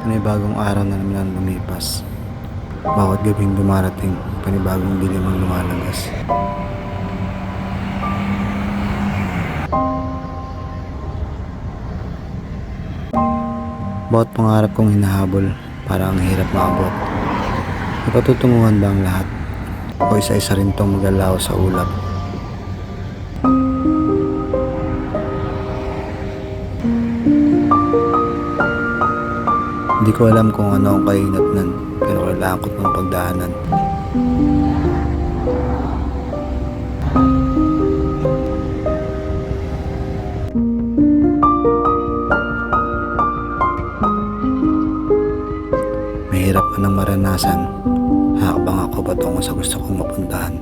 Panibagong araw na naman ang lumipas. Bawat gabing dumarating, panibagong dilim ang lumalabas. Bawat pangarap kong hinahabol, para ang hirap maabot. Napatutunguhan ba ang lahat? O isa-isa rin tong magalaw sa ulap? Hindi ko alam kung ano ang kainat nun, pero kailangan ko itong pagdaanan. Mahirap man ang maranasan, hakbang ako patungo sa gusto kong mapuntahan.